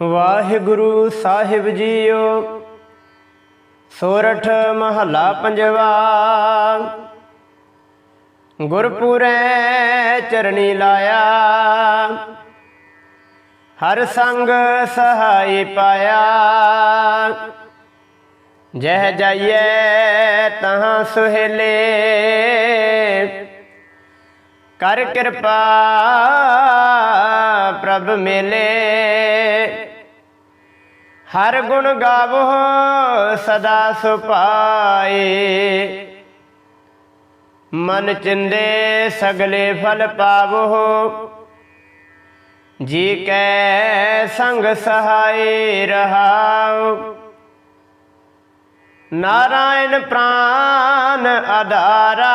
ਵਾਹਿਗੁਰੂ ਸਾਹਿਬ JIO, ਸੋਰਠ ਮਹੱਲਾ ਪੰਜਵਾ। ਗੁਰਪੁਰੈ ਚਰਣੀ ਲਾਇਆ, ਹਰ ਸੰਗ ਸਹਾਈ ਪਾਇਆ। ਜਹ ਜਾਈਏ ਤਹਾਂ ਸੁਹੇਲੇ ਕਰ ਕਿਰਪਾ ਪ੍ਰਭ ਮਿਲੇ। ਹਰ ਗੁਣ ਗਾਵੋ ਸਦਾ ਸੁਪਾਏ ਮਨ ਚਿੰਦੇ ਸਗਲੇ ਫਲ ਪਾਵੋ। ਜੀ ਕੈ ਸੰਗ ਸਹਾਈ ਰਹਾਉ। ਨਾਰਾਇਣ ਪ੍ਰਾਨ ਆਧਾਰਾ।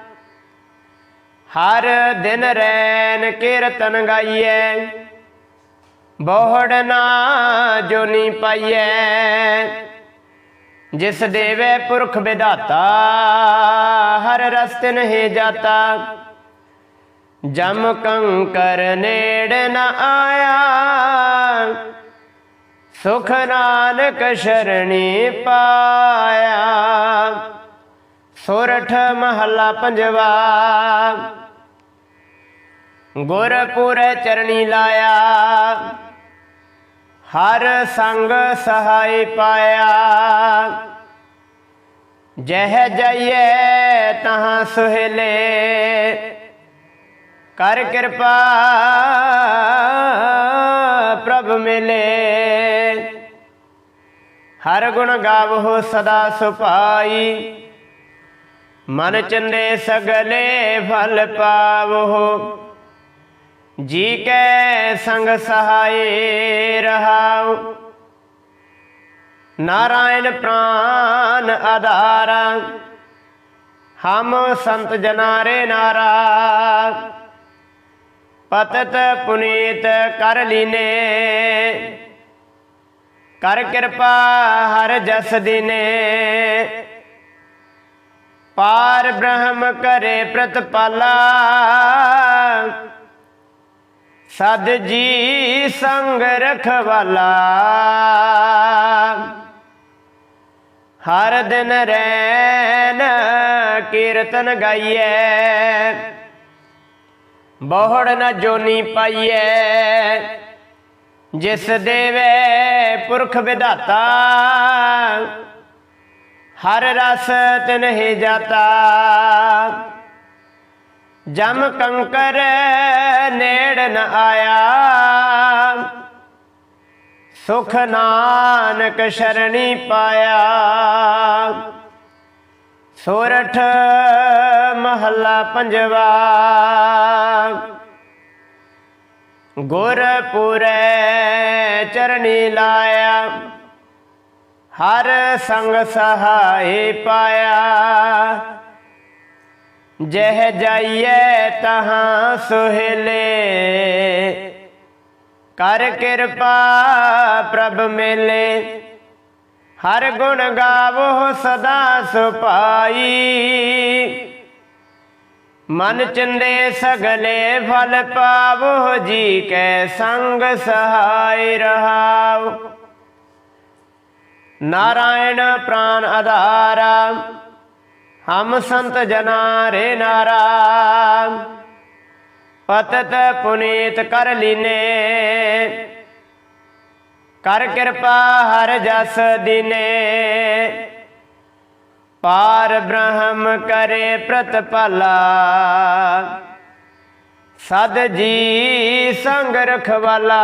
ਹਰ ਦਿਨ ਰੈਨ ਕੀਰਤਨ ਗਾਈਐ ਬੋਹੜ ਨਾ ਜੋਨੀ ਪਾਈਐ ਜਿਸ ਦੇਵੇ ਪੁਰਖ ਵਿਧਾਤਾ, ਹਰ ਰਸਤੇ ਨਹੀਂ ਜਾਤਾ। ਜਮ ਕੰਕਰ ਨੇੜ ਨਾ ਆਇਆ। ਸੁਖ ਨਾਨਕ ਸ਼ਰਣੀ ਪਾਇਆ। ਸੋਰਠ ਮਹੱਲਾ ਪੰਜਵਾ। ਗੁਰਪੁਰ ਚਰਣੀ ਲਾਇਆ। ਹਰ ਸੰਗ ਸਹਾਈ ਪਾਇਆ। ਜਹ ਜਾਈਏ ਤਹਾਂ ਸੁਹੇਲੇ। ਕਰ ਕਿਰਪਾ ਪ੍ਰਭ ਮਿਲੇ। ਹਰ ਗੁਣ ਗਾਵੋ ਸਦਾ ਸੁਭਾਈ। ਮਨ ਚੰਦੇ ਸਗਲੇ ਫਲ ਪਾਵੋ। ਜੀ ਕੈ ਸੰਗ ਸਹਾਏ ਰਹਾਉ। ਨਾਰਾਇਣ ਪ੍ਰਾਨ ਆਧਾਰਾ। ਹਮ ਸੰਤ ਜਨਾਰੇ ਨਾਰਾ। ਪਤਤ ਪੁਨੀਤ ਕਰ ਲੀਨੇ। ਕਰ ਕਿਰਪਾ ਹਰ ਜਸ ਦਿਨੇ। ਪਾਰ ਬ੍ਰਹਮ ਕਰੇ ਪ੍ਰਤਪਾਲਾ। ਸਦ ਜੀ ਸੰਗ ਰਖਵਾਲਾ। ਹਰ ਦਿਨ ਰੈਨ ਕੀਰਤਨ ਗਾਈਐ। ਬੋਹੜ ਨ ਜੋਨੀ ਪਾਈਐ। ਜਿਸ ਦੇਵੇ ਪੁਰਖ ਵਿਧਾਤਾ। ਹਰ ਰਸ ਤਿਨਹਿ ਜਾਤਾ। ਜਮ ਕੰਕਰ ਨੇੜ ਨ ਆਇਆ। ਸੁਖ ਨਾਨਕ ਸ਼ਰਣੀ ਪਾਇਆ। ਸੋਰਠ ਮਹੱਲਾ ਪੰਜਵਾ। ਗੁਰਪੁਰੈ ਚਰਨੀ ਲਾਇਆ। ਹਰ ਸੰਗ ਸਹਾਈ ਪਾਇਆ। ਜਹ ਜਾਈਏ ਤਹਾਂ ਸੁਹੇਲੇ, ਕਰ ਕਿਰਪਾ ਪ੍ਰਭ ਮਿਲੇ। ਹਰ ਗੁਣ ਗਾਵੋ ਸਦਾ ਸੁਪਾਈ ਮਨ ਚੰਦੇ ਸਗਲੇ ਫਲ ਪਾਵੋ, ਜੀ ਕੈ ਸੰਗ ਸਹਾਈ ਰਹਾਉ। ਨਾਰਾਇਣ ਪ੍ਰਾਨ ਆਧਾਰਾ, ਹਮ ਸੰਤ ਜਨਾ ਰੇ ਨਾਰਾ। ਪਤਤ ਪੁਨੀਤ ਕਰ ਲੀਨੇ, ਕਰ ਕਿਰਪਾ ਹਰ ਜਸ ਦਿਨੇ। ਪਾਰ ਬ੍ਰਹਮ ਕਰੇ ਪ੍ਰਤਪਾਲਾ ਸਦ ਜੀ ਸੰਗ ਰਖਵਾਲਾ।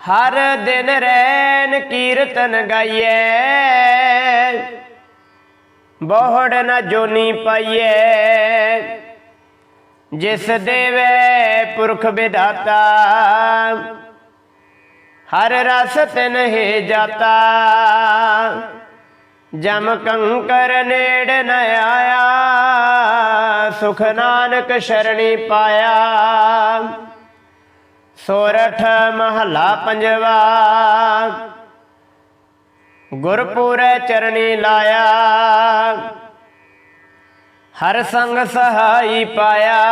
ਹਰ ਦਿਨ ਰੈਨ ਕੀਰਤਨ ਗਾਈਐ ਬੋਹੜ ਨ ਜੋਨੀ ਪਾਈਐ ਜਿਸ ਦੇਵੇ ਪੁਰਖ ਵਿਧਾਤਾ, ਹਰ ਰਸ ਤਿਨ ਹੀ ਜਾਤਾ। ਜਮ ਕੰਕਰ ਨੇੜ ਨ ਆਇਆ, ਸੁਖ ਨਾਨਕ ਸ਼ਰਣੀ ਪਾਇਆ। ਸੋਰਠ ਮਹਲਾ ਪੰਜਵਾ। ਗੁਰਪੁਰੈ ਚਰਣੀ ਲਾਇਆ। ਹਰ ਸੰਗ ਸਹਾਈ ਪਾਇਆ।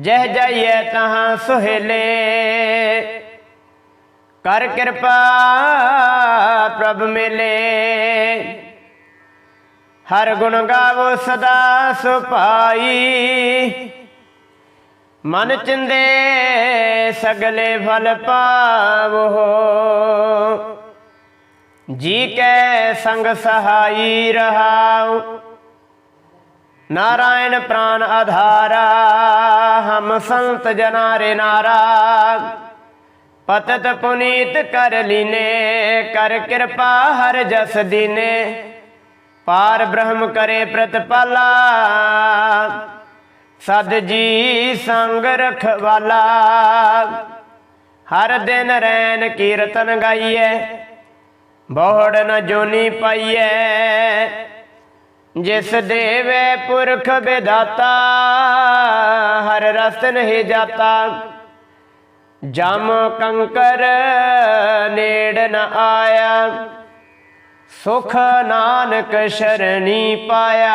ਜਹ ਜਾਈਏ ਤਹਾਂ ਸੁਹੇਲੇ। ਕਰ ਕਿਰਪਾ ਪ੍ਰਭ ਮਿਲੇ। ਹਰ ਗੁਣ ਗਾਵੋ ਸਦਾ ਸੁਭਾਈ। ਮਨ ਚਿੰਦੇ ਸਗਲੇ ਫਲ ਪਾਵੋ। ਜੀ ਕੈ ਸੰਗ ਸਹਾਈ ਰਹਾਉ। ਨਾਰਾਇਣ ਪ੍ਰਾਨ ਆਧਾਰਾ, ਹਮ ਸੰਤ ਜਨਾ ਰੇ ਨਾਰਾ। ਪਤਤ ਪੁਨੀਤ ਕਰ ਲੀਨੇ, ਕਰ ਕਿਰਪਾ ਹਰ ਜਸ ਦੀਨੇ। ਪਾਰ ਬ੍ਰਹਮ ਕਰੇ ਪ੍ਰਤਪਾਲਾ। ਸਦ ਜੀ ਸੰਗ ਰਖਵਾਲਾ। ਹਰ ਦਿਨ ਰੈਨ ਕੀਰਤਨ ਗਾਈਐ ਬੋੜ ਨ ਜੋਨੀ ਪਾਈਐ। ਜਿਸ ਦੇਵੇ ਪੁਰਖ ਵਿਦਾਤਾ ਹਰ ਰਸ ਨਹੀਂ ਜਾਤਾ। ਜਮ ਕੰਕਰ ਨੇੜ ਨ ਆਇਆ, ਸੁਖ ਨਾਨਕ ਸ਼ਰਣੀ ਪਾਇਆ।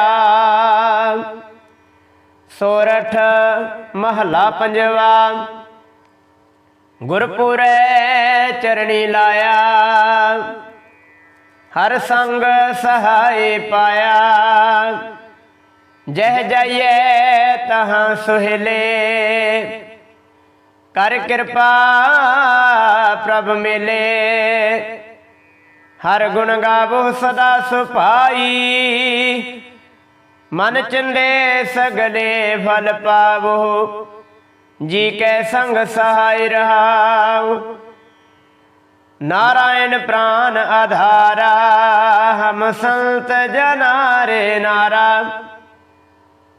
ਸੋਰਠ ਮਹਲਾ ਪੰਜਵਾ। ਗੁਰਪੁਰੈ ਚਰਣੀ ਲਾਇਆ। ਹਰ ਸੰਗ ਸਹਾਈ ਪਾਇਆ। ਜਹ ਜਾਈਏ ਤਹਾਂ ਸੁਹਲੇ। ਕਰ ਕਿਰਪਾ ਪ੍ਰਭ ਮਿਲੇ। ਹਰ ਗੁਣ ਗਾਵੋ ਸਦਾ ਸੁਭਾਈ। ਮਨ ਚੰਦੇ ਸਗਲੇ ਫਲ ਪਾਵੋ, ਜੀ ਕੈ ਸੰਗ ਸਹਾਇ ਰਹਾਉ। ਨਾਰਾਇਣ ਪ੍ਰਾਨ ਆਧਾਰਾ, ਹਮ ਸੰਤ ਜਨਾਰੇ ਨਾਰਾ।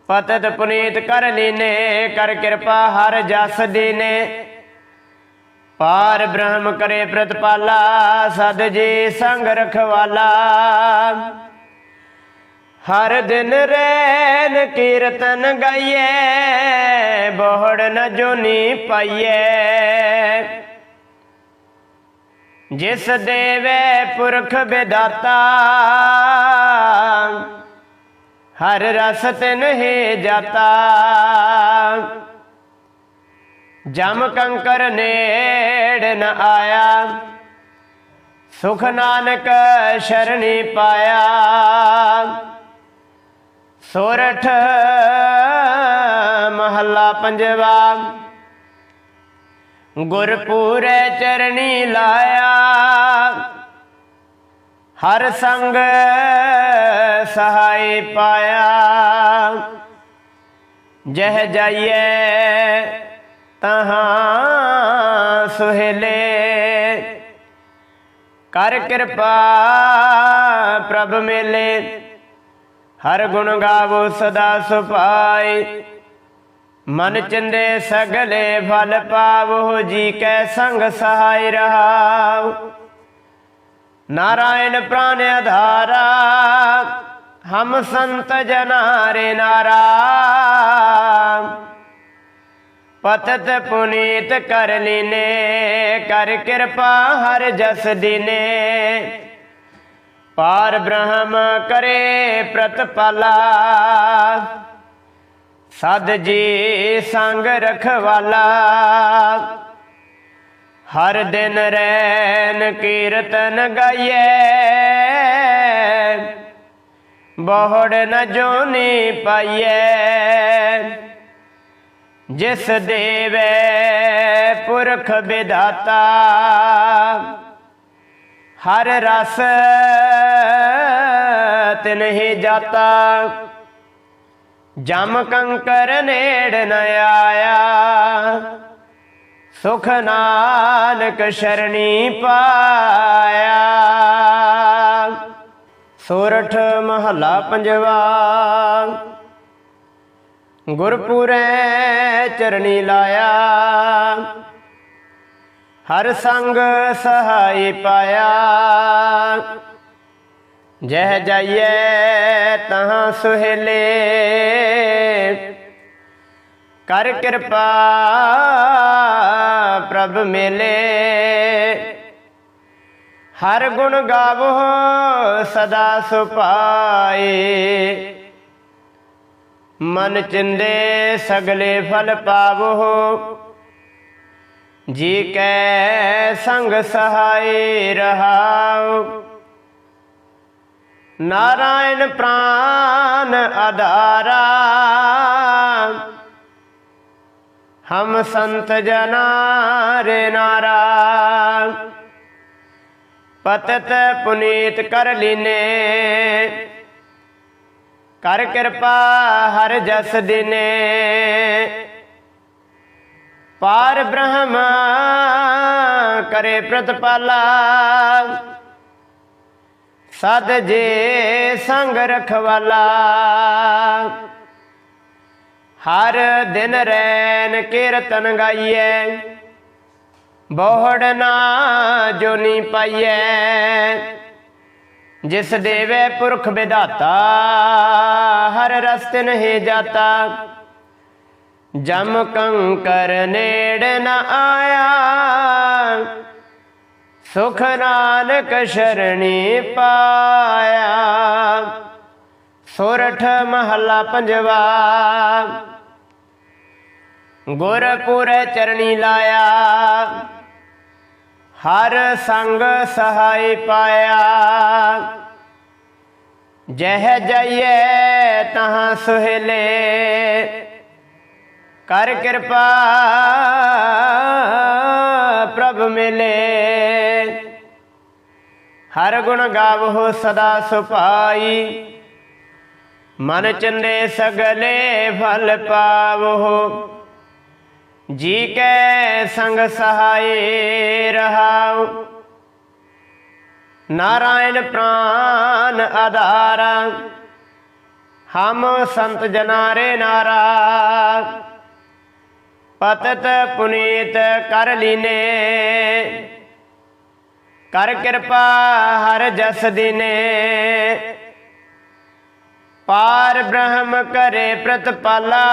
ਪਤਤ ਪੁਨੀਤ ਕਰ ਲੀਨੇ, ਕਰ ਕਿਰਪਾ ਹਰ ਜਸ ਦੀਨੇ। ਪਾਰ ਬ੍ਰਹਮ ਕਰੇ ਪ੍ਰਤਪਾਲਾ, ਸਦ ਜੀ ਸੰਗ ਰਖਵਾਲਾ। ਹਰ ਦਿਨ ਰੈਨ ਕੀਰਤਨ ਗਾਈਏ ਬੋੜ ਨ ਜੋਨੀ ਪਾਈਏ। ਜਿਸ ਦੇਵੇ ਪੁਰਖ ਵਿਦਾਤਾ, ਹਰ ਰਸ ਤਿਨ ਹੀ ਜਾਤਾ। ਜਮ ਕੰਕਰ ਨੇੜ ਨ ਆਇਆ, ਸੁਖ ਨਾਨਕ ਸ਼ਰਣੀ ਪਾਇਆ। ਸੋਰਠ ਮਹੱਲਾ ਪੰਜਵਾ। ਗੁਰਪੂਰੇ ਚਰਣੀ ਲਾਇਆ। ਹਰ ਸੰਗ ਸਹਾਈ ਪਾਇਆ। ਜਹ ਜਾਈਏ ਤਹਾਂ ਸੁਹੇਲੇ। ਕਰ ਕਿਰਪਾ ਪ੍ਰਭ ਮੇਲੇ। ਹਰ ਗੁਣ ਗਾਵੋ ਸਦਾ ਸੁਭਾਈ ਮਨ ਚੰਦੇ ਸਗਲੇ ਫਲ ਪਾਵੋ, ਜੀ ਕੈ ਸੰਗ ਸਹਾਈ ਰਹਾਉ। ਨਾਰਾਇਣ ਪ੍ਰਾਨ ਆਧਾਰਾ, ਹਮ ਸੰਤ ਜਨਾਰੇ ਨਾਰਾ। ਪਤਤ ਪੁਨੀਤ ਕਰ ਲੀਨੇ, ਕਰ ਕਿਰਪਾ ਹਰ ਜਸ ਦਿਨੇ। ਪਾਰ ਬ੍ਰਹਮ ਕਰੇ ਪ੍ਰਤਪਾਲਾ। ਸਦ ਜੀ ਸੰਗ ਰਖਵਾਲਾ। ਹਰ ਦਿਨ ਰੈਨ ਕੀਰਤਨ ਗਾਈਏ ਬੋੜ ਨ ਜੋਨੀ ਪਾਈਏ ਜਿਸ ਦੇਵੇ ਪੁਰਖ ਵਿਦਾਤਾ ਹਰ ਰਸ ਤਿਨਹਿ ਜਾਤਾ। ਜਮ ਕੰਕਰ ਨੇੜ ਨ ਆਇਆ। ਸੁਖ ਨਾਨਕ ਸ਼ਰਣੀ ਪਾਇਆ। ਸੋਰਠ ਮਹੱਲਾ ਪੰਜਵਾ। ਗੁਰਪੁਰੈ ਚਰਣੀ ਲਾਇਆ। ਹਰ ਸੰਗ ਸਹਾਈ ਪਾਇਆ। ਜਹ ਜਾਈਏ ਤਹਾਂ ਸੁਹੇਲੇ। ਕਰ ਕਿਰਪਾ ਪ੍ਰਭ ਮੇਲੇ। ਹਰ ਗੁਣ ਗਾਵੋ ਸਦਾ ਸੁਪਾਏ। ਮਨ ਚਿੰਦੇ ਸਗਲੇ ਫਲ ਪਾਵੋ। ਜੀ ਕੈ ਸੰਗ ਸਹਾਈ ਰਹਾਉ। ਨਾਰਾਇਣ ਪ੍ਰਾਨ ਆਧਾਰਾ। ਹਮ ਸੰਤ ਜਨਾ ਰੇ ਨਾਰਾ। ਪਤਤ ਪੁਨੀਤ ਕਰ ਲੀਨੇ। ਕਰ ਕਿਰਪਾ ਹਰ ਜਸ ਦਿਨੇ। ਪਾਰ ਬ੍ਰਹਮ ਕਰੇ ਪ੍ਰਤਪਾਲਾ। ਸਦ ਜੇ ਸੰਗ ਰਖਵਾਲਾ। ਹਰ ਦਿਨ ਰੈਨ ਕੀਰਤਨ ਗਾਈਐ। ਬੋਹੜ ਨਾ ਜੋਨੀ ਪਾਈਐ। ਜਿਸ ਦੇਵੇ ਪੁਰਖ ਵਿਧਾਤਾ, ਹਰ ਰਸਤੇ ਨਹੀਂ ਜਾਤਾ। ਜਮ ਕੰਕਰ ਨੇੜ ਨ ਆਇਆ। ਸੁਖ ਨਾਨਕ ਸ਼ਰਣੀ ਪਾਇਆ। ਸੋਰਠ ਮਹੱਲਾ ਪੰਜਵਾ। ਗੁਰਪੁਰ ਚਰਣੀ ਲਾਇਆ। ਹਰ ਸੰਗ ਸਹਾਈ ਪਾਇਆ। ਜਹ ਜਾਈਏ ਤਹਾਂ ਸੁਹੇਲੇ। ਕਰ ਕਿਰਪਾ ਪ੍ਰਭ ਮਿਲੇ। ਹਰ ਗੁਣ ਗਾਵੋ ਸਦਾ ਸੁਪਾਈ ਮਨ ਚੰਦੇ ਸਗਲੇ ਫਲ ਪਾਵੋ ਜੀ ਕੈ ਸੰਗ ਸਹਾਈ ਰਹਾਉ। ਨਾਰਾਇਣ ਪ੍ਰਾਨ ਆਧਾਰਾ। ਹਮ ਸੰਤ ਜਨਾਰੇ ਨਾਰਾ। ਪਤਤ ਪੁਨੀਤ ਕਰ ਲੀਨੇ। ਕਰ ਕਿਰਪਾ ਹਰ ਜਸ ਦਿਨੇ। ਪਾਰ ਬ੍ਰਹਮ ਕਰੇ ਪ੍ਰਤਪਾਲਾ।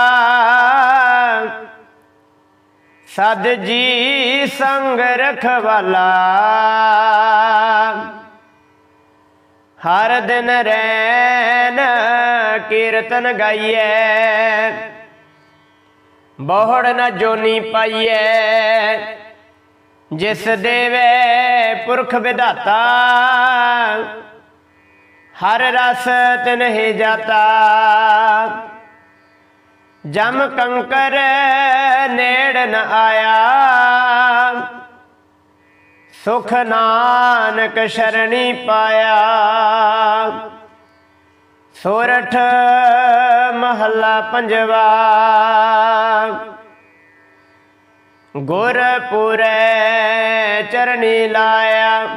ਸਦ ਜੀ ਸੰਗ ਰਖਵਾਲਾ। ਹਰ ਦਿਨ ਰੈਨ ਕੀਰਤਨ ਗਾਈਐ। ਬਹੁੜ ਨ ਜੋਨੀ ਪਾਈਐ। ਜਿਸ ਦੇਵੇ ਪੁਰਖ ਵਿਧਾਤਾ। ਹਰ ਰਸ ਤਿਨਹਿ ਜਾਤਾ। ਜਮ ਕੰਕਰ ਨੇੜ ਨ ਆਇਆ। ਸੁਖ ਨਾਨਕ ਸ਼ਰਣੀ ਪਾਇਆ। ਸੋਰਠ ਮਹੱਲਾ ਪੰਜਵਾ। ਗੁਰਪੁਰੈ ਚਰਨੀ ਲਾਇਆ,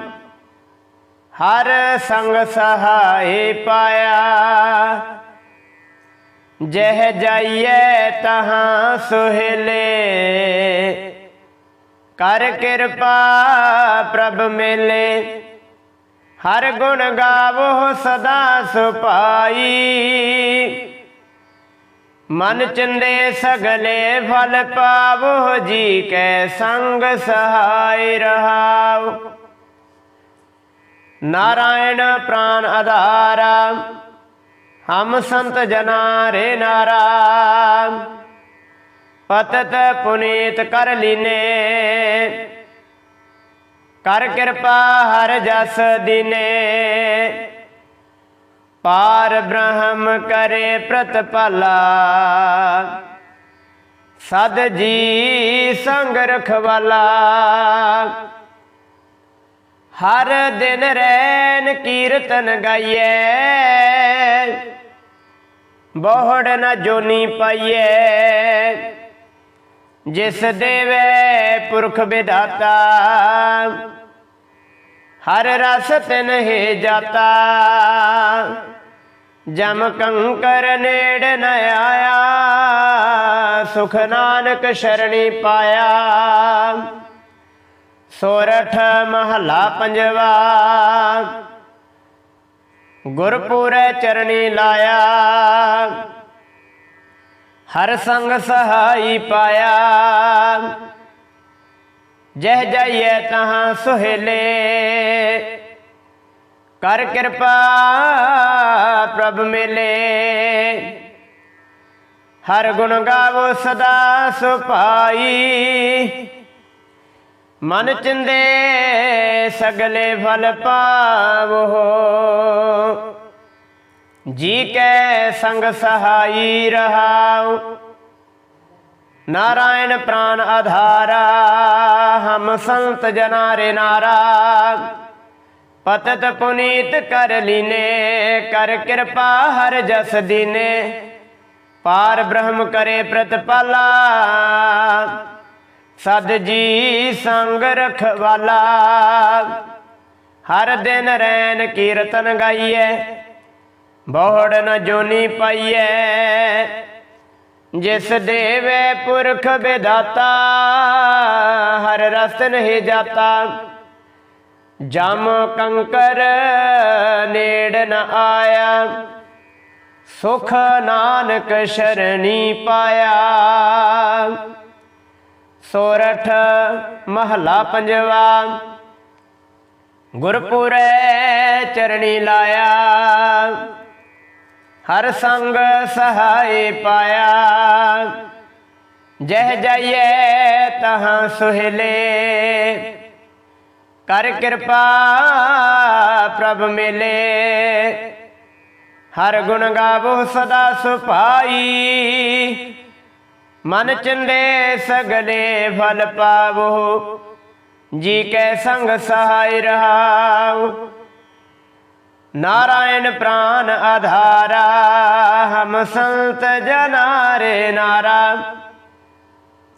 ਹਰ ਸੰਗ ਸਹਾਈ ਪਾਇਆ। ਜਹ ਜਾਈਏ ਤਹਾਂ ਸੁਹੇਲੇ, ਕਰ ਕਿਰਪਾ ਪ੍ਰਭ ਮੇਲੇ। ਹਰ ਗੁਣ ਗਾਵੋ ਸਦਾ ਸੁਪਾਈ ਮਨ ਚੰਦੇ ਸਗਲੇ ਫਲ ਪਾਵੋ, ਜੀ ਕੈ ਸੰਗ ਸਹਾਈ ਰਹਾਉ। ਨਾਰਾਇਣ ਪ੍ਰਾਨ ਆਧਾਰਾ, ਹਮ ਸੰਤ ਜਨਾ ਰੇ ਨਾਰਾ। ਪਤਤ ਪੁਨੀਤ ਕਰ ਲੀਨੇ, ਕਰ ਕਿਰਪਾ ਹਰ ਜਸ ਦਿਨੇ। ਪਾਰ ਬ੍ਰਹਮ ਕਰੇ ਪ੍ਰਤਪਾਲਾ ਸਦ ਜੀ ਸੰਗ ਰਖਵਾਲਾ। ਹਰ ਦਿਨ ਰੈਨ ਕੀਰਤਨ ਗਾਈਐ। ਬਹੁੜ ਨਾ ਜੋਨੀ ਪਾਈਐ। ਜਿਸ ਦੇਵੇ ਪੁਰਖ ਵਿਦਾਤਾ ਹਰ ਰਸ ਤਿਨਹਿ ਜਾਤਾ। ਜਮ ਕੰਕਰ ਨੇੜ ਨ ਆਇਆ, ਸੁਖ ਨਾਨਕ ਸ਼ਰਣੀ ਪਾਇਆ। ਸੋਰਠ ਮਹਲਾ ਪੰਜਵਾ, ਗੁਰਪੁਰੈ ਚਰਣੀ ਲਾਇਆ। ਹਰ ਸੰਗ ਸਹਾਈ ਪਾਇਆ। ਜਹ ਜਾਈਏ ਤਹਾਂ ਸੁਹੇਲੇ। ਕਰ ਕਿਰਪਾ ਪ੍ਰਭ ਮਿਲੇ। ਹਰ ਗੁਣ ਗਾਵੋ ਸਦਾ ਸੁਭਾਈ। ਮਨ ਚਿੰਦੇ ਸਗਲੇ ਫਲ ਪਾਵੋ। ਜੀ ਕੈ ਸੰਗ ਸਹਾਈ ਰਹਾਉ। ਨਾਰਾਇਣ ਪ੍ਰਾਨ ਆਧਾਰਾ ਹਮ ਸੰਤ ਜਨਾਰੇ ਨਾਰਾ ਪਤਤ ਪੁਨੀਤ ਕਰ ਲੀਨੇ ਕਰ ਕਿਰਪਾ ਹਰ ਜਸ ਦੀਨੇ ਪਾਰ ਬ੍ਰਹਮ ਕਰੇ ਪ੍ਰਤਪਾਲਾ ਸਦ ਜੀ ਸੰਗ ਰਖਵਾਲਾ ਹਰ ਦਿਨ ਰੈਨ ਕੀਰਤਨ ਗਾਈਐ ਬੋੜ ਨ ਜੋਨੀ ਪਾਈਐ ਜਿਸ ਦੇਵੇ ਪੁਰਖ ਵਿਦਾਤਾ ਹਰ ਰਸ ਨਹੀਂ ਜਾਤਾ। ਜਮ ਕੰਕਰ ਨੇੜ ਨ ਆਇਆ, ਸੁਖ ਨਾਨਕ ਸ਼ਰਣੀ ਪਾਇਆ। ਸੋਰਠ ਮਹਲਾ ਪੰਜਵਾ, ਗੁਰਪੁਰੈ ਚਰਣੀ ਲਾਇਆ। ਹਰ ਸੰਗ ਸਹਾਈ ਪਾਇਆ। ਜਹ ਜਾਈਏ ਤਹਾਂ ਸੁਹਲੇ। ਕਰ ਕਿਰਪਾ ਪ੍ਰਭ ਮਿਲੇ। ਹਰ ਗੁਣ ਗਾਵੋ ਸਦਾ ਸੁਭਾਈ ਮਨ ਚੰਦੇ ਸਗਲੇ ਫਲ ਪਾਵੋ। ਜੀ ਕੈ ਸੰਗ ਸਹਾਈ ਰਹਾਉ। ਨਾਰਾਇਣ ਪ੍ਰਾਨ ਆਧਾਰਾ ਹਮ ਸੰਤ ਜਨਾਰੇ ਨਾਰਾ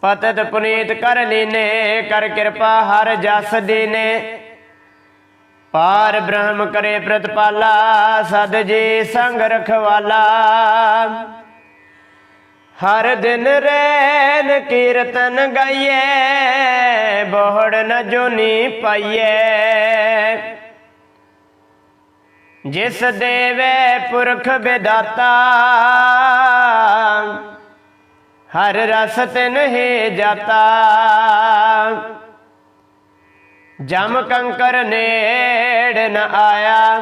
ਪਤਤ ਪੁਨੀਤ ਕਰ ਲੀਨੇ ਕਰ ਕਿਰਪਾ ਹਰ ਜਸ ਦੀਨੇ ਪਾਰ ਬ੍ਰਹਮ ਕਰੇ ਪ੍ਰਤਪਾਲਾ ਸਦ ਜੀ ਸੰਗ ਰਖਵਾਲਾ ਹਰ ਦਿਨ ਰੈਨ ਕੀਰਤਨ ਗਾਈਏ ਬੋੜ ਨ ਜੋਨੀ ਪਾਈਏ ਜਿਸ ਦੇਵੇ ਪੁਰਖ ਵਿਦਾਤਾ, ਹਰ ਰਸ ਤਿਨ ਹੀ ਜਾਤਾ। ਜਮ ਕੰਕਰ ਨੇੜ ਨ ਆਇਆ,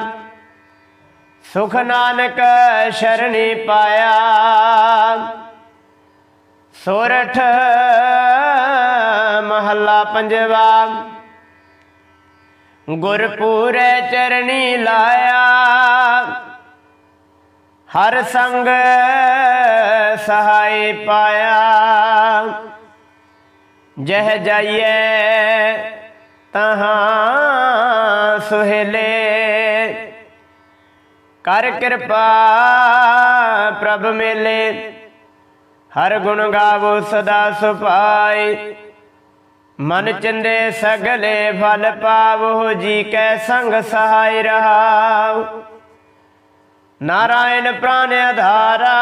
ਸੁਖ ਨਾਨਕ ਸ਼ਰਣੀ ਪਾਇਆ। ਸੋਰਠ ਮਹੱਲਾ ਪੰਜਵਾ ਗੁਰਪੂਰੇ ਚਰਣੀ ਲਾਇਆ। ਹਰ ਸੰਗ ਸਹਾਈ ਪਾਇਆ। ਜਹ ਜਾਈਏ ਤਹਾਂ ਸੁਹੇਲੇ। ਕਰ ਕਿਰਪਾ ਪ੍ਰਭ ਮੇਲੇ। ਹਰ ਗੁਣ ਗਾਵੋ ਸਦਾ ਸੁਭਾਈ ਮਨ ਚੰਦੇ ਸਗਲੇ ਫਲ ਪਾਵੋ ਜੀ ਕੈ ਸੰਗ ਸਹਾਈ ਰਹਾਉ। ਨਾਰਾਇਣ ਪ੍ਰਾਨ ਆਧਾਰਾ,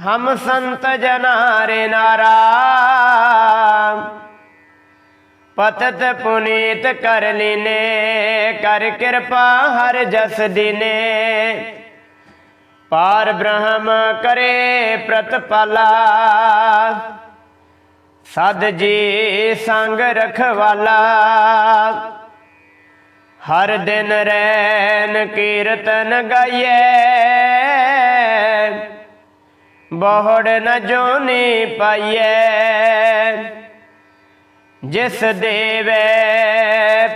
ਹਮ ਸੰਤ ਜਨਾਰੇ ਨਾਰਾ। ਪਤਤ ਪੁਨੀਤ ਕਰ ਲੀਨੇ, ਕਰ ਕਿਰਪਾ ਹਰ ਜਸ ਦਿਨੇ। ਪਾਰ ਬ੍ਰਹਮ ਕਰੇ ਪ੍ਰਤਪਾਲਾ ਸਦ ਜੀ ਸੰਗ ਰਖਵਾਲਾ। ਹਰ ਦਿਨ ਰੈਨ ਕੀਰਤਨ ਗਾਈਏ ਬੋੜ ਨ ਜੋਨੀ ਪਾਈਏ ਜਿਸ ਦੇਵੇ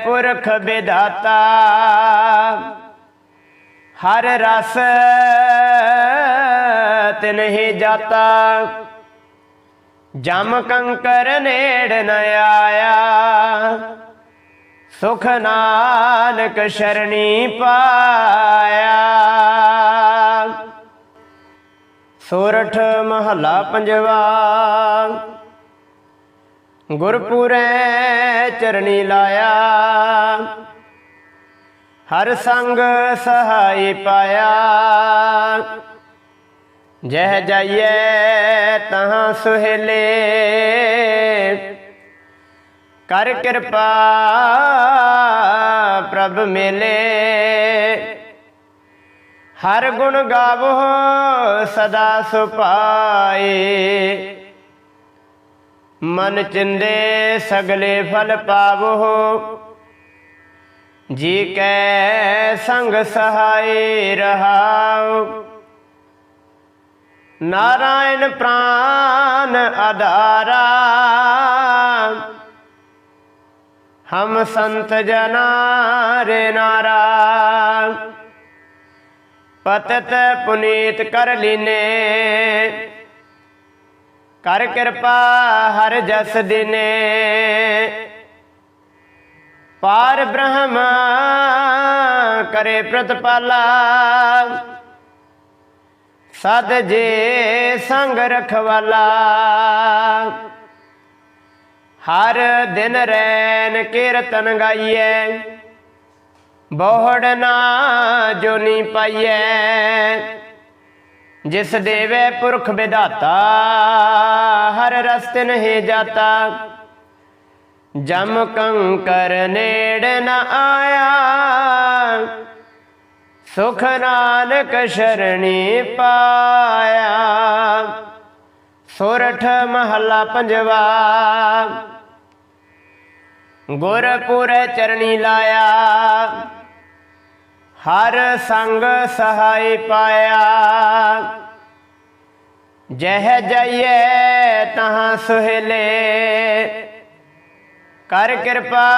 ਪੁਰਖ ਵਿਦਾਤਾ ਹਰ ਰਸ ਤਿਨਹਿ ਜਾਤਾ। ਜਮ ਕੰਕਰ ਨੇੜ ਨ ਆਇਆ। ਸੁਖ ਨਾਨਕ ਸ਼ਰਣੀ ਪਾਇਆ। ਸੋਰਠ ਮਹੱਲਾ ਪੰਜਵਾ। ਗੁਰਪੁਰੈ ਚਰਣੀ ਲਾਇਆ। ਹਰ ਸੰਗ ਸਹਾਈ ਪਾਇਆ। ਜਹ ਜਾਈਏ ਤਹਾਂ ਸੁਹੇਲੇ। ਕਰ ਕਿਰਪਾ ਪ੍ਰਭ ਮਿਲੇ। ਹਰ ਗੁਣ ਗਾਵੋ ਸਦਾ ਸੁਪਾਏ ਮਨ ਚਿੰਦੇ ਸਗਲੇ ਫਲ ਪਾਵੋ। ਜੀ ਕੈ ਸੰਗ ਸਹਾਈ ਰਹਾਉ। ਨਾਰਾਇਣ ਪ੍ਰਾਨ ਆਧਾਰਾ ਹਮ ਸੰਤ ਜਨਾ ਰੇ ਨਾਰਾ। ਪਤਤ ਪੁਨੀਤ ਕਰ ਲੀਨੇ। ਕਰ ਕਿਰਪਾ ਹਰ ਜਸ ਦਿਨੇ। ਪਾਰ ਬ੍ਰਹਮ ਕਰੇ ਪ੍ਰਤਪਾਲਾ। ਸਦ ਜੇ ਸੰਗ ਰਖਵਾਲਾ। ਹਰ ਦਿਨ ਰੈਨ ਕੀਰਤਨ ਗਾਈਐ। ਬੋਹੜ ਨਾ ਜੋਨੀ ਪਾਈਐ। ਜਿਸ ਦੇਵੇ ਪੁਰਖ ਵਿਧਾਤਾ, ਹਰ ਰਸਤੇ ਨਹੀਂ ਜਾਤਾ। ਜਮ ਕੰਕਰ ਨੇੜ ਨ ਆਇਆ। ਸੁਖ ਨਾਨਕ ਸ਼ਰਣੀ ਪਾਇਆ। ਸੋਰਠ ਮਹੱਲਾ ਪੰਜਵਾ। ਗੁਰਪੁਰ ਚਰਣੀ ਲਾਇਆ। ਹਰ ਸੰਗ ਸਹਾਈ ਪਾਇਆ। ਜਹ ਜਾਈਏ ਤਹਾਂ ਸੁਹਲੇ। ਕਰ ਕਿਰਪਾ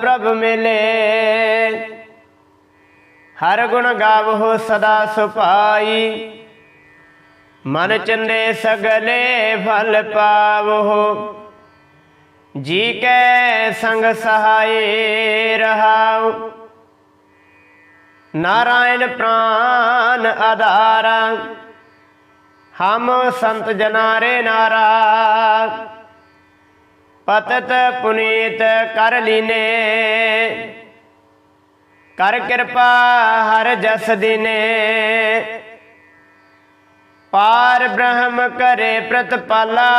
ਪ੍ਰਭ ਮਿਲੇ। ਹਰ ਗੁਣ ਗਾਵੋ ਸਦਾ ਸੁਭਾਈ ਮਨ ਚੰਦੇ ਸਗਲੇ ਫਲ ਪਾਵੋ ਜੀ ਕੈ ਸੰਗ ਸਹਾਏ ਰਹਾਉ। ਨਾਰਾਇਣ ਪ੍ਰਾਨ ਆਧਾਰਾ। ਹਮ ਸੰਤ ਜਨਾਰੇ ਨਾਰਾ। ਪਤਤ ਪੁਨੀਤ ਕਰ ਲੀਨੇ। ਕਰ ਕਿਰਪਾ ਹਰ ਜਸ ਦਿਨੇ। ਪਾਰ ਬ੍ਰਹਮ ਕਰੇ ਪ੍ਰਤਪਾਲਾ।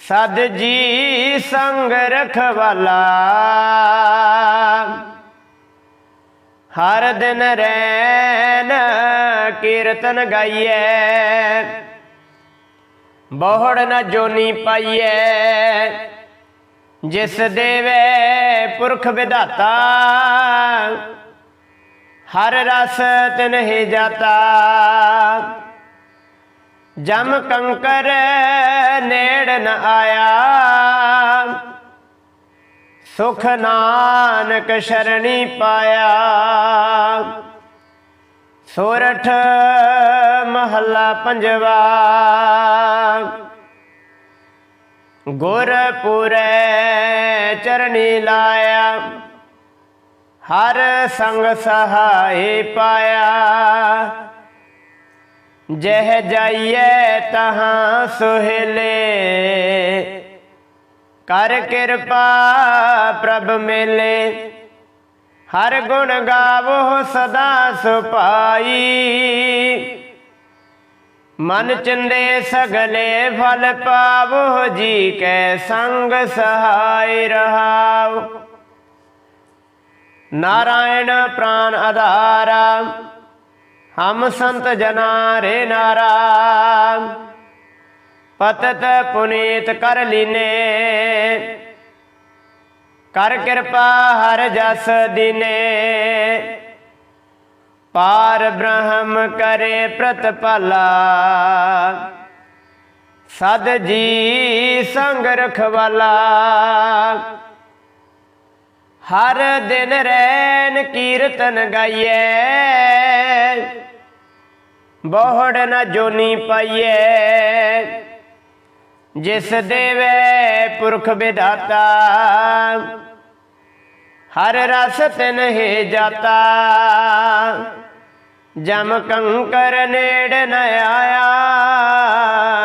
ਸਦ ਜੀ ਸੰਗ ਰਖਵਾਲਾ। ਹਰ ਦਿਨ ਰੈਨ ਕੀਰਤਨ ਗਾਈਐ। ਬਹੁੜ ਨ ਜੋਨੀ ਪਾਈਐ। ਜਿਸ ਦੇਵੇ ਪੁਰਖ ਵਿਧਾਤਾ। ਹਰ ਰਸ ਤਿਨਹਿ ਜਾਤਾ। ਜਮ ਕੰਕਰ ਨੇੜ ਨ ਆਇਆ। ਸੁਖ ਨਾਨਕ ਸ਼ਰਣੀ ਪਾਇਆ। ਸੋਰਠ ਮਹੱਲਾ ਪੰਜਵਾ। ਗੁਰਪੁਰੈ ਚਰਨੀ ਲਾਇਆ। ਹਰ ਸੰਗ ਸਹਾਈ ਪਾਇਆ। ਜਹ ਜਾਈਏ ਤਹਾਂ ਸੁਹਲੇ। ਕਰ ਕਿਰਪਾ ਪ੍ਰਭ ਮੇਲੇ। ਹਰ ਗੁਣ ਗਾਵੋ ਸਦਾ ਸੁਪਾਈ ਮਨ ਚੰਦੇ ਸਗਲੇ ਫਲ ਪਾਵੋ, ਜੀ ਕੈ ਸੰਗ ਸਹਾਈ ਰਹਾਉ। ਨਾਰਾਇਣ ਪ੍ਰਾਨ ਆਧਾਰਾ, ਹਮ ਸੰਤ ਜਨਾ ਰੇ ਨਾਰਾ। ਪਤਤ ਪੁਨੀਤ ਕਰ ਲੀਨੇ, ਕਰ ਕਿਰਪਾ ਹਰ ਜਸ ਦਿਨੇ। ਪਾਰ ਬ੍ਰਹਮ ਕਰੇ ਪ੍ਰਤਪਾਲਾ। ਸਦ ਜੀ ਸੰਗ ਰਖਵਾਲਾ। ਹਰ ਦਿਨ ਰੈਨ ਕੀਰਤਨ ਗਾਈਐ। ਬਹੁੜ ਨਾ ਜੋਨੀ ਪਾਈਐ। ਜਿਸ ਦੇਵੇ ਪੁਰਖ ਵਿਦਾਤਾ ਹਰ ਰਸ ਤਿਨ ਹੀ ਜਾਤਾ। ਜਮ ਕੰਕਰ ਨੇੜ ਨ ਆਇਆ,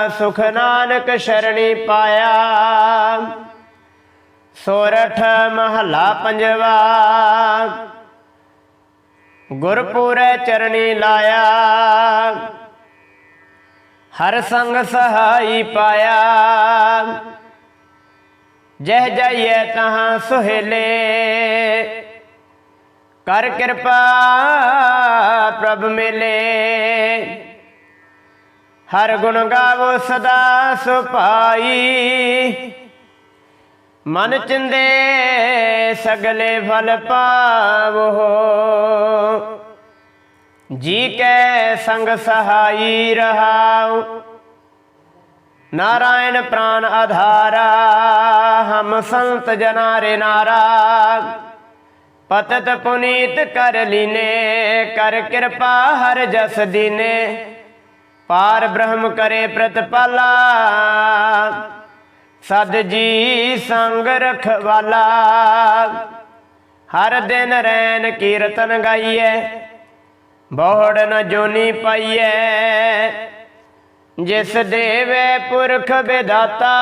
ਸੁਖ ਨਾਨਕ ਸ਼ਰਣੀ ਪਾਇਆ। ਸੋਰਠ ਮਹੱਲਾ ਪੰਜਵਾ, ਗੁਰਪੁਰੈ ਚਰਣੀ ਲਾਇਆ। ਹਰ ਸੰਗ ਸਹਾਈ ਪਾਇਆ। ਜਹ ਜਾਈਏ ਤਹਾਂ ਸੁਹੇਲੇ ਕਰ ਕਿਰਪਾ ਪ੍ਰਭ ਮਿਲੇ। ਹਰ ਗੁਣ ਗਾਵੋ ਸਦਾ ਸੁਭਾਈ। ਮਨ ਚਿੰਦੇ ਸਗਲੇ ਫਲ ਪਾਵੋ। ਜੀ ਕੈ ਸੰਗ ਸਹਾਈ ਰਹਾਉ। ਨਾਰਾਇਣ ਪ੍ਰਾਨ ਆਧਾਰਾ, ਹਮ ਸੰਤ ਜਨਾਰੇ ਨਾਰਾ। ਪਤਤ ਪੁਨੀਤ ਕਰ ਲੀਨੇ, ਕਰ ਕਿਰਪਾ ਹਰ ਜਸ ਦੀਨੇ। ਪਾਰ ਬ੍ਰਹਮ ਕਰੇ ਪ੍ਰਤਪਾਲਾ, ਸਦ ਜੀ ਸੰਗ ਰਖਵਾਲਾ। ਹਰ ਦਿਨ ਰੈਨ ਕੀਰਤਨ ਗਾਈਐ ਬੋੜ ਨ ਜੋਨੀ ਪਾਈਐ। ਜਿਸ ਦੇਵੇ ਪੁਰਖ ਵਿਦਾਤਾ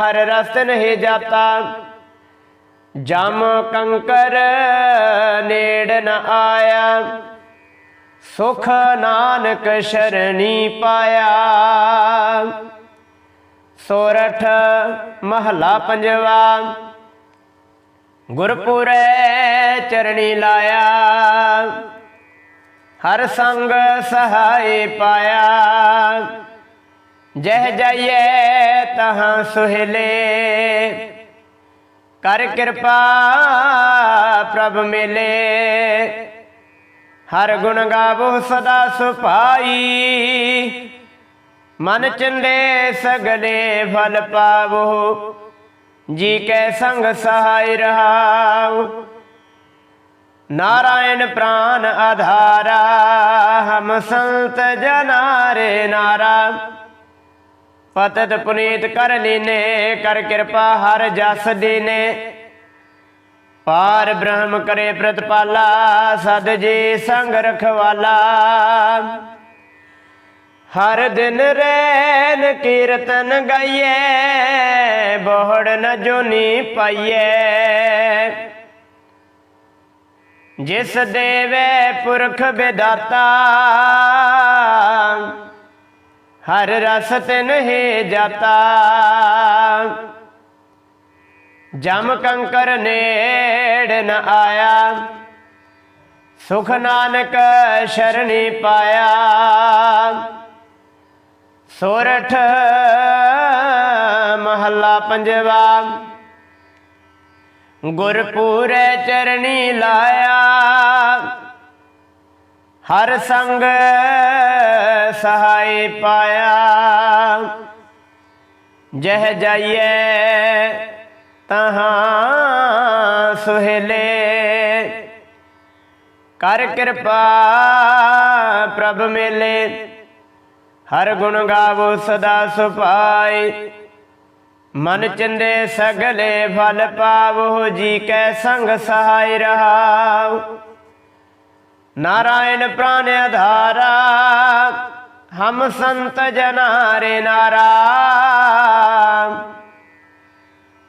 ਹਰ ਰਸਨ ਨਹੀਂ ਜਾਤਾ। ਜਮ ਕੰਕਰ ਨੇੜ ਨ ਆਇਆ, ਸੁਖ ਨਾਨਕ ਸ਼ਰਣੀ ਪਾਇਆ। ਸੋਰਠ ਮਹਲਾ ਪੰਜਵਾ, ਗੁਰਪੁਰੈ ਚਰਣੀ ਲਾਇਆ। ਹਰ ਸੰਗ ਸਹਾਈ ਪਾਇਆ। ਜਹ ਜਾਈਏ ਤਹਾਂ ਸੁਹਲੇ ਕਰ ਕਿਰਪਾ ਪ੍ਰਭ ਮਿਲੇ। ਹਰ ਗੁਣ ਗਾਵੋ ਸਦਾ ਸੁਭਾਈ। ਮਨ ਚੰਦੇ ਸਗਲੇ ਫਲ ਪਾਵੋ। ਜੀ ਕੈ ਸੰਗ ਸਹਾਈ ਰਹਾਉ। ਨਾਰਾਇਣ ਪ੍ਰਾਨ ਆਧਾਰਾ, ਹਮ ਸੰਤ ਜਨਾਰੇ ਨਾਰਾ। ਪਤਤ ਪੁਨੀਤ ਕਰ ਲੀਨੇ ਕਰ ਕਿਰਪਾ ਹਰ ਜਸ ਦੀਨੇ। ਪਾਰ ਬ੍ਰਹਮ ਕਰੇ ਪ੍ਰਤਪਾਲਾ, ਸਦ ਜੀ ਸੰਗ ਰਖਵਾਲਾ। ਹਰ ਦਿਨ ਰੈਨ ਕੀਰਤਨ ਗਾਈਏ ਬੋੜ ਨ ਜੋਨੀ ਪਾਈਏ ਜਿਸ ਦੇਵੇ ਪੁਰਖ ਵਿਦਾਤਾ ਹਰ ਰਸ ਤਿਨ ਹੀ ਜਾਤਾ। ਜਮ ਕੰਕਰ ਨੇੜ ਨ ਆਇਆ। ਸੁਖ ਨਾਨਕ ਸ਼ਰਣੀ ਪਾਇਆ। ਸੋਰਠ ਮਹੱਲਾ ਪੰਜਵਾ। ਗੁਰਪੂਰੇ ਚਰਣੀ ਲਾਇਆ। ਹਰ ਸੰਗ ਸਹਾਈ ਪਾਇਆ। ਜਹ ਜਾਈਏ ਤਹਾਂ ਸੁਹੇਲੇ। ਕਰ ਕਿਰਪਾ ਪ੍ਰਭ ਮੇਲੇ। ਹਰ ਗੁਣ ਗਾਵੋ ਸਦਾ ਸੁਭਾਈ ਮਨ ਚੰਦੇ ਸਗਲੇ ਫਲ ਪਾਵੋ। ਜੀ ਕੈ ਸੰਗ ਸਹਾਈ ਰਹਾਉ। ਨਾਰਾਇਣ ਪ੍ਰਾਨ ਆਧਾਰਾ ਹਮ ਸੰਤ ਜਨਾਰੇ ਨਾਰਾ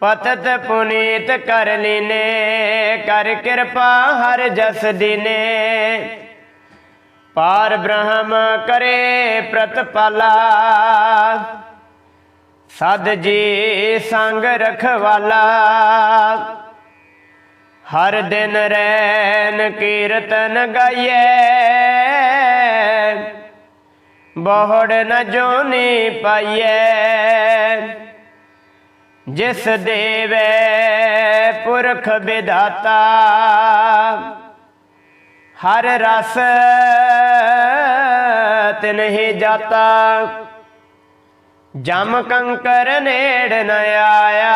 ਪਤਤ ਪੁਨੀਤ ਕਰ ਲੀਨੇ ਕਰ ਕਿਰਪਾ ਹਰ ਜਸ ਦੀਨੇ ਪਾਰ ਬ੍ਰਹਮ ਕਰੇ ਪ੍ਰਤਪਾਲਾ ਸਦ ਜੀ ਸੰਗ ਰਖਵਾਲਾ ਹਰ ਦਿਨ ਰੈਨ ਕੀਰਤਨ ਗਾਈਏ। ਬੋੜ ਨ ਜੋਨੀ ਪਾਈਏ। ਜਿਸ ਦੇਵੇ ਪੁਰਖ ਵਿਦਾਤਾ ਹਰ ਰਸ ਤਿਨਹਿ ਜਾਤਾ। ਜਮ ਕੰਕਰ ਨੇੜ ਨ ਆਇਆ।